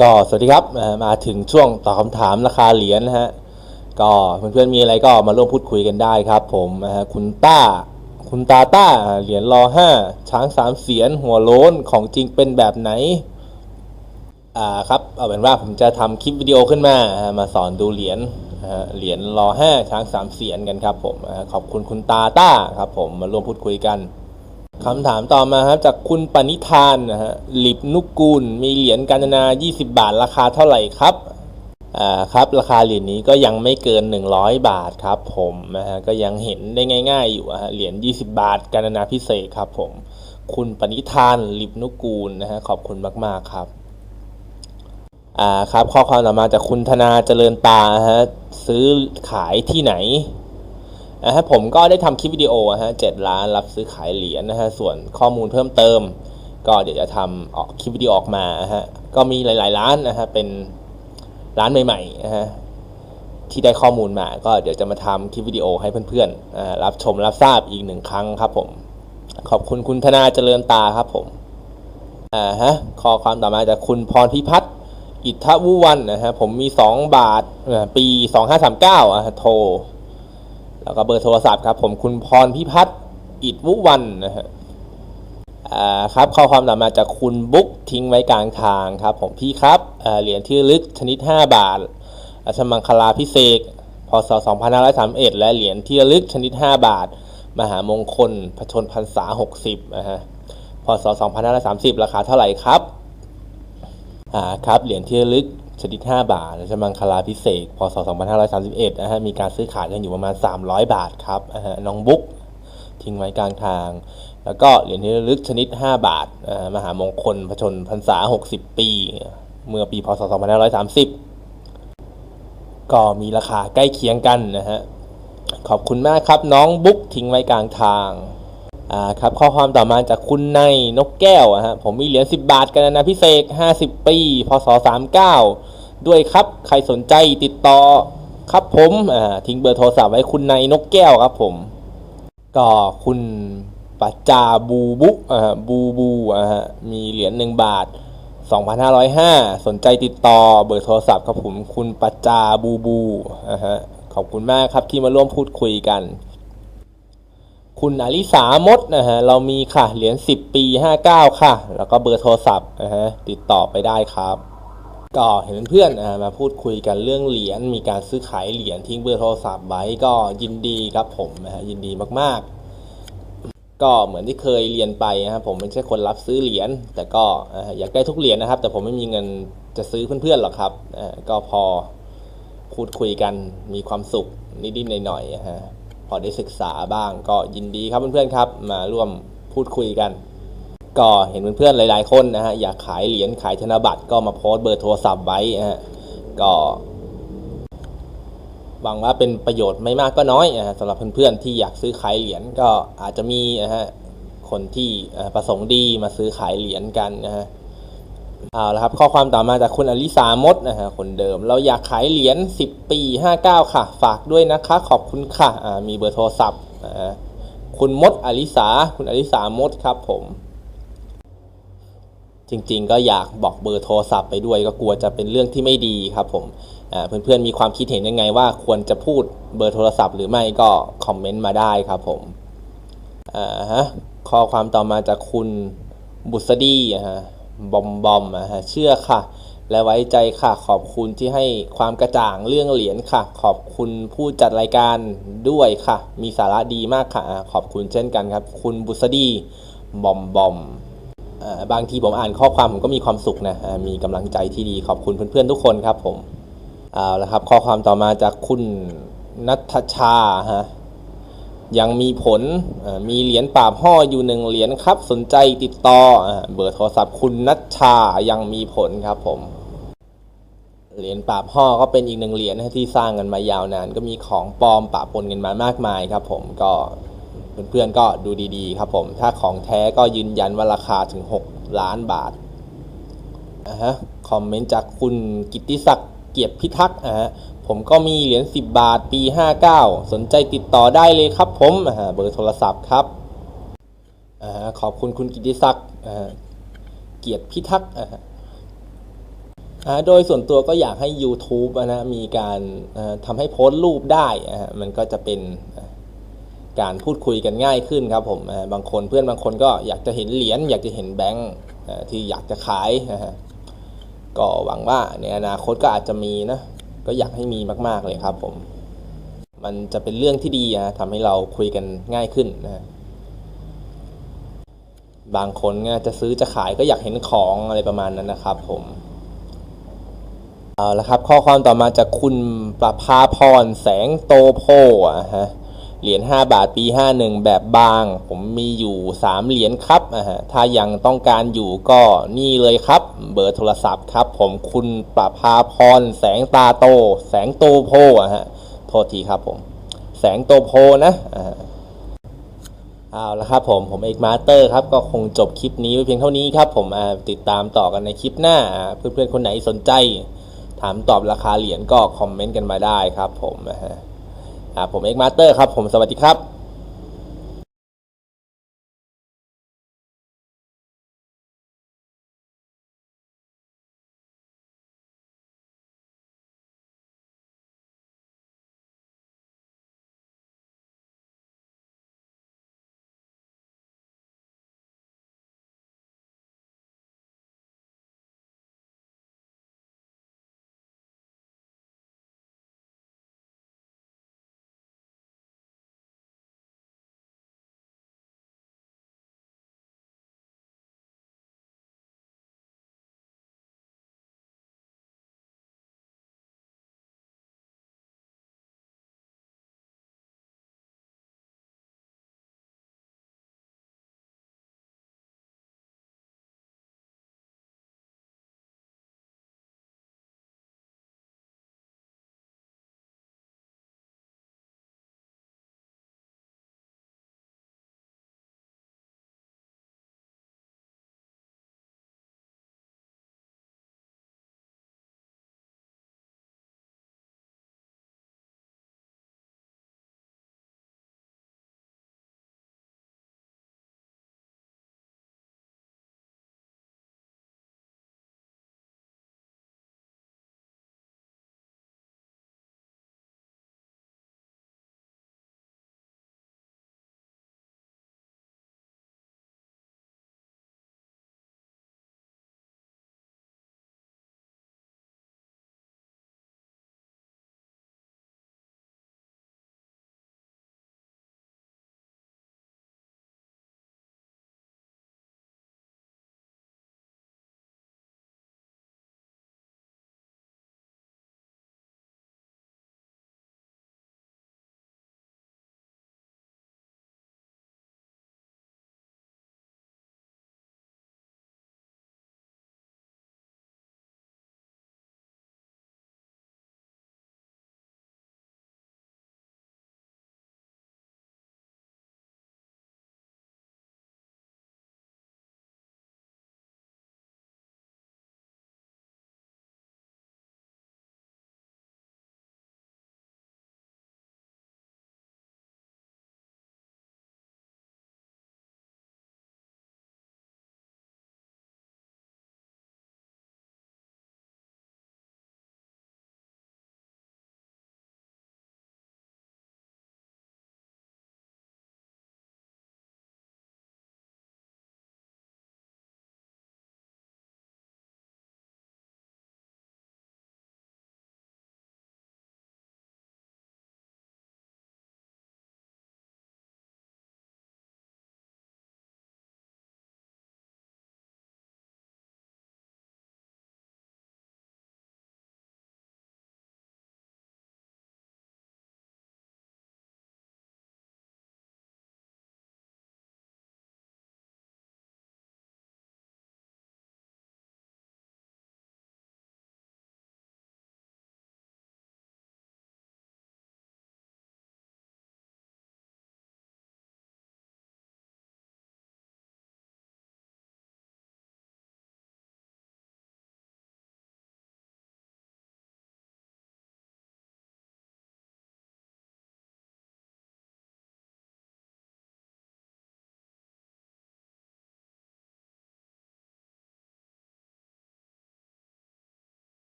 ก็สวัสดีครับมาถึงช่วงตอบคำถามราคาเหรียญนะฮะก็เพื่อนๆมีอะไรก็มาร่วมพูดคุยกันได้ครับ ผมนะฮะคุณต้า คุณตาต้าเหรียญรอห้าช้างสามเสียนหัวโล้นของจริงเป็นแบบไหนอ่าครับเอาเป็นว่าผมจะทำคลิปวิดีโอขึ้นมามาสอนดูเหรียญเหรียญรอห้าช้างสามเสียนกันครับผมขอบคุณคุณตาต้าครับผมมาร่วมพูดคุยกัน คำถามต่อมาครับจากคุณปณิธานนะฮะลิบนุกกูล มีเหรียญกาญนา 20 บาทราคาเท่าไหร่ครับอ่าครับ ราคาเหรียญนี้ก็ยังไม่เกิน 100 บาทครับผมนะฮะก็ยังเห็นได้ง่าย ๆ อยู่ฮะเหรียญ20 บาทกาญนาพิเศษครับผม คุณปณิธานลิบนุกกูลนะฮะขอบคุณมาก ๆ ครับอ่าครับข้อความต่อมาจากคุณธนาเจริญตาฮะซื้อขายที่ไหน นะฮะผมก็ได้ทำคลิปวิดีโอนะฮะเจ็ดล้านรับซื้อขายเหรียญนะฮะส่วนข้อมูลเพิ่มเติม ก็เดี๋ยวจะทำออกคลิปวิดีโอออกมาฮะก็มีหลาย ๆ ร้านนะฮะเป็นร้านใหม่ๆนะฮะที่ได้ข้อมูลมาก็เดี๋ยวจะมาทำคลิปวิดีโอให้เพื่อนๆรับชมรับทราบอีกหนึ่งครั้งครับผม ขอบคุณคุณธนาเจริญตาครับผมอ่าฮะข้อความต่อมาจากคุณพรพิพัฒน์อิทธวุวันนะฮะผมมี 2 บาทอ่าปี 2539อะโทร แล้วก็เบอร์โทรศัพท์ครับ ผมคุณพรพิพัฒน์อิดวุวันนะฮะอ่าครับข้อความต่อมาจากคุณบุ๊กทิ้งไว้กลางทางครับ ผมพี่ครับเหรียญที่ลึกชนิด 5 บาทอชมังคลาพิเศษพศ2531 และเหรียญที่ลึกชนิด 5 บาท มหามงคลผชนพรรษา 60นะฮะพศ2530 ราคาเท่าไหร่ครับอ่าครับเหรียญที่ลึก ชนิด 5 บาทและมังคลาพิเศษพศ 2531นะฮะมีการซื้อขายกันอยู่ประมาณ 300 บาทครับอ่าฮะน้องบุ๊กทิ้งไว้กลางทาง แล้วก็เหรียญที่ระลึกชนิด 5 บาทมหามงคลผชนพรรษา 60 ปี เมื่อปีพศ 2530 ก็มีราคาใกล้เคียงกันนะฮะขอบคุณมากครับน้องบุ๊กทิ้งไว้กลางทาง อ่าครับข้อความต่อมาจากคุณในนกแก้วอะฮะผมมีเหรียญ10 บาทกันนะพิเศษ50 ปีพศ39 ด้วยครับใครสนใจติดต่อครับผมอ่าทิ้งเบอร์โทรศัพท์ไว้คุณในนกแก้วครับผม ก็คุณปัจจาบูบุอ่าบูบูอ่าฮะมีเหรียญ1บาท 2,505 สนใจติดต่อเบอร์โทรศัพท์ครับผมคุณปัจจาบูบูอ่าฮะขอบคุณมากครับที่มาร่วมพูดคุยกัน คุณอลิสามดนะฮะเรามีค่ะเหรียญ10 ปี 59 ค่ะ แล้วก็เบอร์โทรศัพท์นะฮะติดต่อไปได้ครับก็เห็นเพื่อนมาพูดคุยกันเรื่องเหรียญมีการซื้อขายเหรียญทิ้งเบอร์โทรศัพท์ไว้ก็ยินดีครับผมนะฮะยินดีมากๆ ก็เหมือนที่เคยเรียนไปนะครับผมไม่ใช่คนรับซื้อเหรียญแต่ก็อยากได้ทุกเหรียญนะครับ แต่ผมไม่มีเงินจะซื้อเพื่อนๆหรอกครับก็พอพูดคุยกันมีความสุขนิดๆหน่อยๆนะฮะ พอได้ศึกษาบ้างก็ยินดีครับเพื่อนๆครับ มาร่วมพูดคุยกัน ก็เห็นเพื่อนๆหลาย ๆ คนนะฮะอยากขายเหรียญขายธนบัตรก็มาโพสต์เบอร์โทรศัพท์ไว้นะฮะก็หวังว่าเป็นประโยชน์ไม่มากก็น้อยนะฮะสำหรับเพื่อนๆที่อยากซื้อขายเหรียญก็อาจจะมีนะฮะคนที่ประสงค์ดีมาซื้อขายเหรียญกันนะฮะ เอาละครับข้อความต่อมาจากคุณอลิสามดนะฮะคนเดิม เราอยากขายเหรียญ10 ปี 59 ค่ะ ฝากด้วยนะคะ ขอบคุณค่ะอ่ามีเบอร์โทรศัพท์อ่าคุณมดอลิสาคุณอลิสามดครับผม จริงๆ ก็อยากบอกเบอร์โทรศัพท์ไปด้วยก็กลัวจะเป็นเรื่องที่ไม่ดีครับผมเพื่อนๆมีความคิดเห็นยังไงว่าควรจะพูดเบอร์โทรศัพท์หรือไม่ก็คอมเมนต์มาได้ครับผมอ่าฮะข้อความต่อมาจากคุณบุษดีอะฮะ บอมบอมอะฮะเชื่อค่ะ และไว้ใจค่ะ ขอบคุณที่ให้ความกระจ่างเรื่องเหรียญค่ะ ขอบคุณผู้จัดรายการด้วยค่ะ มีสาระดีมากค่ะ ขอบคุณเช่นกันครับ คุณบุษดีบอมบอมอ่าบางทีผมอ่านข้อความผมก็มีความสุขนะมีกำลังใจที่ดีขอบคุณเพื่อนๆทุกคนครับผมเอาละครับข้อความต่อมาจากคุณนัทชาฮะ ยังมีผลมีเหรียญปราบห่ออยู่หนึ่งเหรียญครับ สนใจติดต่อเบอร์โทรศัพท์คุณนัทชายังมีผลครับผมเหรียญปราบห่อก็เป็นอีกหนึ่งเหรียญที่สร้างกันมายาวนาน ก็มีของปลอมปะปนกันมามากมายครับ ผมก็เพื่อนๆก็ดูดีๆ ครับผม ถ้าของแท้ก็ยืนยันว่าราคาถึง 6 ล้านบาทอ่าฮะคอมเมนต์จากคุณกิติศักดิ์เกียรติพิทักษ์อ่าฮะ ผมก็มีเหรียญ 10 บาทปี 59 สนใจติดต่อได้เลยครับผมเบอร์โทรศัพท์ครับอขอบคุณคุณกิติศักดิ์เกียรติพิทักษ์โดยส่วนตัวก็อยากให้ YouTube นะมีการทำให้โพสต์รูปได้ มันก็จะเป็นการพูดคุยกันง่ายขึ้นครับผมบางคนเพื่อนบางคนก็อยากจะเห็นเหรียญอยากจะเห็นแบงค์ที่อยากจะขาย ก็หวังว่าในอนาคตก็อาจจะมีนะ ก็อยากให้มีมาก ๆเลยครับผมมันจะเป็นเรื่องที่ดีนะทำให้เราคุยกันง่ายขึ้นนะบางคนเนี่ยจะซื้อจะขายก็อยากเห็นของอะไรประมาณนั้นนะครับ ผมเอาละครับ ข้อความต่อมาจากคุณประภาพรแสงโตโพอะฮะ เหรียญ5บาทปี 51 แบบบาง ผมมีอยู่ 3 เหรียญครับอะฮะถ้ายังต้องการอยู่ก็นี่เลยครับ เบอร์โทรศัพท์ครับ ผมคุณประภาพรแสงตาโต แสงโตโพอะฮะโทษทีครับผม แสงโตโพนะอ่าเอาละครับผมผมเอกมาสเตอร์ครับก็คงจบคลิปนี้ไว้เพียงเท่านี้ครับผมอ่าติดตามต่อกันในคลิปหน้า เพื่อนๆคนไหนสนใจ ถามตอบราคาเหรียญก็คอมเมนต์กันมาได้ครับผมนะฮะ ผมเอกมาสเตอร์ครับผมสวัสดีครับ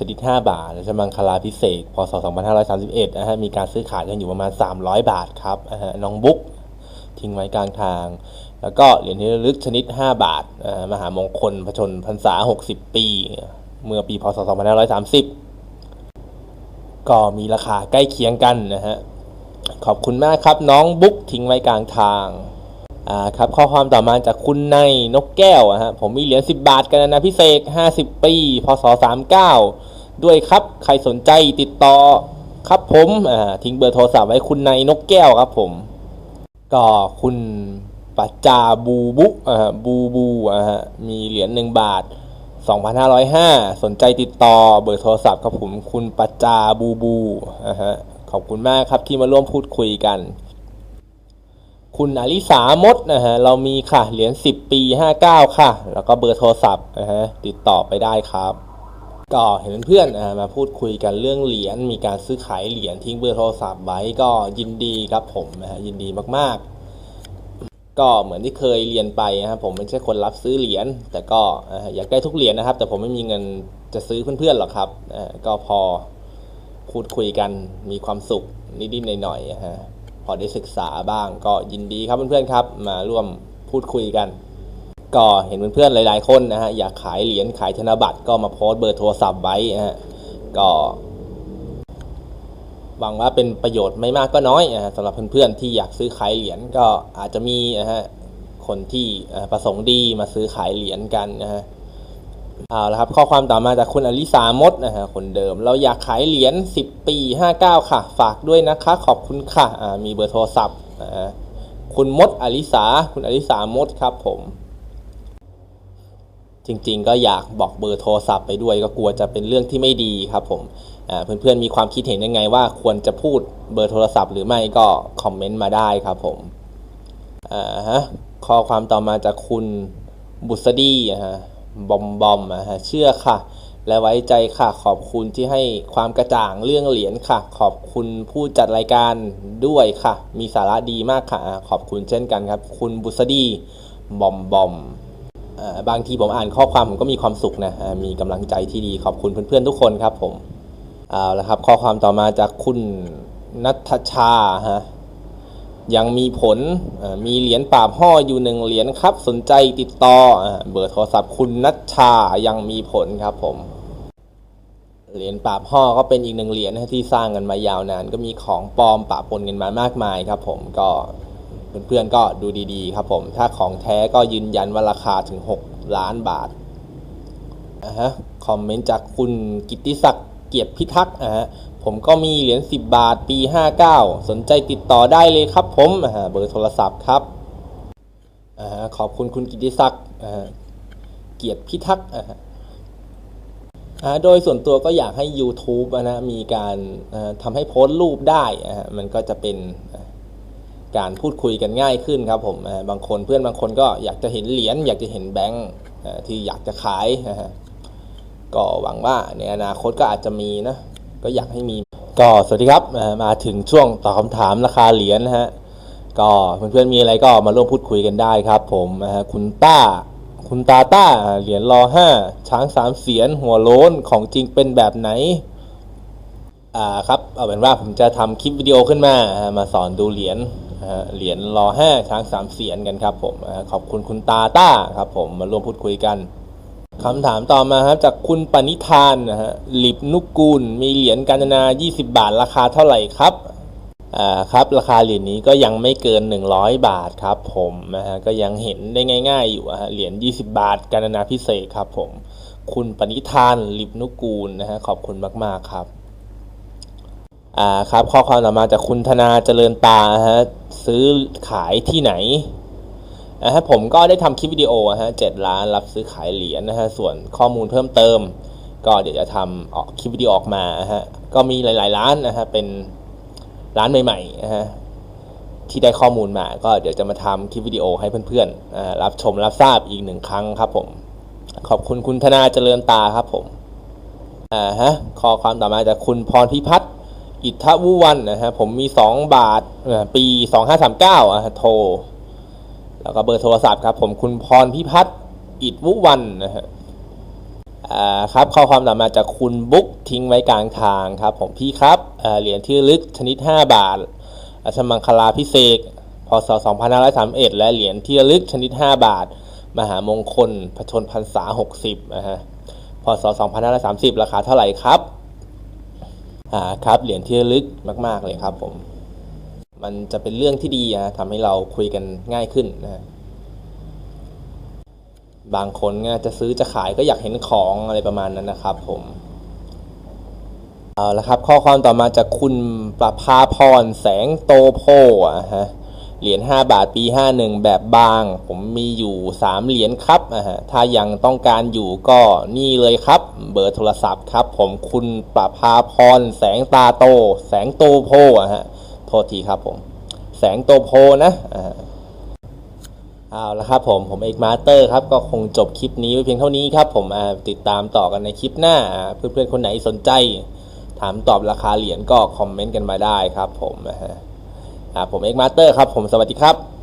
ชนิด 5 บาทและมังคลาพิเศษพศ 2531นะฮะมีการซื้อขายกันอยู่ประมาณ 300 บาทครับนะฮะน้องบุ๊กทิ้งไว้กลางทาง แล้วก็เหรียญที่ระลึกชนิด 5 บาทมหามงคลพระชนพรรษา 60 ปี เมื่อปีพศ 2530 ก็มีราคาใกล้เคียงกันนะฮะขอบคุณมากครับน้องบุ๊กทิ้งไว้กลางทางอ่าครับข้อความต่อมาจากคุณในนกแก้วอะฮะผมมีเหรียญ10 บาทกันนะพิเศษ 50 ปีพศ 39 ด้วยครับ ใครสนใจติดต่อครับผมทิ้งเบอร์โทรศัพท์ไว้คุณในนกแก้วครับผม ก็คุณปัจจาบูบุบูบูฮะมีเหรียญ1บาท 2,505 สนใจติดต่อเบอร์โทรศัพท์ครับผมคุณปัจจาบูบูฮะขอบคุณมากครับที่มาร่วมพูดคุยกัน คุณอลิสามดนะฮะเรามีค่ะเหรียญ10 ปี 59 ค่ะ แล้วก็เบอร์โทรศัพท์นะฮะติดต่อไปได้ครับ ก็เห็นเพื่อนมาพูดคุยกันเรื่องเหรียญมีการซื้อขายเหรียญทิ้งเบอร์โทรศัพท์ไว้ก็ยินดีครับผมนะฮะยินดีมากๆ ก็เหมือนที่เคยเรียนไปนะครับผมไม่ใช่คนรับซื้อเหรียญแต่ก็อยากได้ทุกเหรียญนะครับ แต่ผมไม่มีเงินจะซื้อเพื่อนๆหรอกครับก็พอพูดคุยกันมีความสุขนิดๆหน่อยๆนะฮะพอได้ศึกษาบ้างก็ยินดีครับเพื่อนๆครับ มาร่วมพูดคุยกัน ก็เห็นเพื่อนๆหลายๆคนนะฮะอยากขายเหรียญขายธนบัตรก็มาโพสต์เบอร์โทรศัพท์ไว้นะฮะก็หวังว่าเป็นประโยชน์ไม่มากก็น้อยนะฮะสำหรับเพื่อนๆที่อยากซื้อขายเหรียญก็อาจจะมีนะฮะคนที่ประสงค์ดีมาซื้อขายเหรียญกันนะฮะเอาละครับข้อความต่อมาจากคุณอลิสามดนะฮะคนเดิม เราอยากขายเหรียญ10 ปี 59 ค่ะ ฝากด้วยนะคะขอบคุณค่ะมีเบอร์โทรศัพท์นะฮะคุณมดอลิสาคุณอลิสามดครับผม จริงๆ ก็อยากบอกเบอร์โทรศัพท์ไปด้วย ก็กลัวจะเป็นเรื่องที่ไม่ดีครับผมเพื่อนๆมีความคิดเห็นยังไงว่าควรจะพูดเบอร์โทรศัพท์หรือไม่ก็คอมเมนต์มาได้ครับผมอ่าฮะข้อความต่อมาจากคุณบุษดีอะฮะบอมบอมอะฮะเชื่อค่ะ และไว้ใจค่ะขอบคุณที่ให้ความกระจ่างเรื่องเหรียญค่ะ ขอบคุณผู้จัดรายการด้วยค่ะ มีสาระดีมากค่ะ ขอบคุณเช่นกันครับ คุณบุษดีบอมบอม บางทีผมอ่านข้อความผมก็มีความสุขนะมีกำลังใจที่ดีขอบคุณเพื่อนๆทุกคนครับผมเอาละครับข้อความต่อมาจากคุณนัทชาฮะยังมีผลมีเหรียญปราบห่ออยู่หนึ่งเหรียญครับ สนใจติดต่อเบอร์โทรศัพท์คุณนัชชายังมีผลครับผม เหรียญปราบห่อก็เป็นอีกหนึ่งเหรียญที่สร้างกันมายาวนาน ก็มีของปลอมปะปนกันมามากมายครับ ผมก็ เพื่อนๆก็ดูดีๆ ครับผม ถ้าของแท้ก็ยืนยันว่าราคาถึง 6 ล้านบาทอ่าฮะคอมเมนต์จากคุณกิติศักดิ์เกียรติพิทักษ์อ่าฮะผมก็มีเหรียญ10 บาทปี 59 สนใจติดต่อได้เลยครับผมอ่าเบอร์โทรศัพท์ครับอ่าฮะขอบคุณคุณกิติศักดิ์เกียรติพิทักษ์อ่าฮะโดยส่วนตัวก็อยากให้ YouTube อะนะมีการทำให้โพสต์รูปได้อ่าฮะมันก็จะเป็น การพูดคุยกันง่ายขึ้นครับผมบางคนเพื่อนบางคนก็อยากจะเห็นเหรียญอยากจะเห็นแบงค์ที่อยากจะขายนะฮะก็หวังว่าในอนาคตก็อาจจะมีนะก็อยากให้มี ก็สวัสดีครับมาถึงช่วงตอบคำถามราคาเหรียญนะฮะก็เพื่อนๆมีอะไรก็มาร่วมพูดคุยกันได้ครับผมนะฮะคุณต้าคุณตาต้าเหรียญรอห้าช้างสามเสียนหัวโล้นของจริงเป็นแบบไหนอ่าครับเอาเป็นว่าผมจะทำคลิปวิดีโอขึ้นมามาสอนดูเหรียญ เหรียญรอห้าช้างสามเสียนกันครับผมขอบคุณคุณตาต้าครับผมมาร่วมพูดคุยกันคำถามต่อมาครับจากคุณปณิธานนะฮะหลิบนุกกูล มีเหรียญกาญนา 20 บาทราคาเท่าไหร่ครับอ่าครับ ราคาเหรียญนี้ก็ยังไม่เกิน 100 บาทครับผมนะฮะก็ยังเห็นได้ง่าย ๆ อยู่ฮะเหรียญ20 บาทกาญนาพิเศษครับผม คุณปณิธานหลิบนุกกูลนะฮะขอบคุณมากๆครับ อ่าครับข้อความต่อมาจากคุณธนาเจริญตาฮะซื้อขายที่ไหนนะฮะผมก็ได้ทำคลิปวิดีโอฮะเจ็ดล้านรับซื้อขายเหรียญนะฮะส่วนข้อมูลเพิ่มเติม ก็เดี๋ยวจะทำออกคลิปวิดีโอออกมาฮะก็มีหลาย ๆ ร้านนะฮะเป็นร้านใหม่ๆนะฮะที่ได้ข้อมูลมา ก็เดี๋ยวจะมาทำคลิปวิดีโอให้เพื่อนๆอ่ารับชมรับทราบอีกหนึ่งครั้งครับผมขอบคุณคุณธนาเจริญตาครับผมอ่าฮะข้อความต่อมาจากคุณพรพิพัฒน์ อิทธวุวันนะฮะผมมี 2 บาทเอ่อปี 2539อะโทร แล้วก็เบอร์โทรศัพท์ครับ ผมคุณพรพิพัฒน์อิดวุวันนะฮะอ่าครับข้อความต่อมาจากคุณบุ๊กทิ้งไว้กลางทางครับ ผมพี่ครับเหรียญที่ลึกชนิด 5 บาทอชมังคลาพิเศษพศ2531 และเหรียญที่ลึกชนิด 5 บาท มหามงคลผชนพรรษา 60นะฮะพศ2530 ราคาเท่าไหร่ครับ อ่าครับเหรียญที่ระลึกมาก ๆ เลยครับผม มันจะเป็นเรื่องที่ดีนะทำให้เราคุยกันง่ายขึ้นนะบางคนเนี่ยจะซื้อจะขายก็อยากเห็นของอะไรประมาณนั้นนะครับ ผมเอาละครับ ข้อความต่อมาจากคุณประภาพรแสงโตโพอะฮะ เหรียญ5บาทปี 51 แบบบาง ผมมีอยู่ 3 เหรียญครับอะฮะถ้ายังต้องการอยู่ก็นี่เลยครับ เบอร์โทรศัพท์ครับ ผมคุณประภาพร แสงตาโต แสงโตโพอะฮะโทษทีครับผม แสงโตโพนะอ่าเอาละครับผมผมเอกมาสเตอร์ครับก็คงจบคลิปนี้ไว้เพียงเท่านี้ครับผมอ่าติดตามต่อกันในคลิปหน้า เพื่อนๆคนไหนสนใจ ถามตอบราคาเหรียญก็คอมเมนต์กันมาได้ครับผมนะฮะอ่า ผมเอกมาสเตอร์ครับผมสวัสดีครับ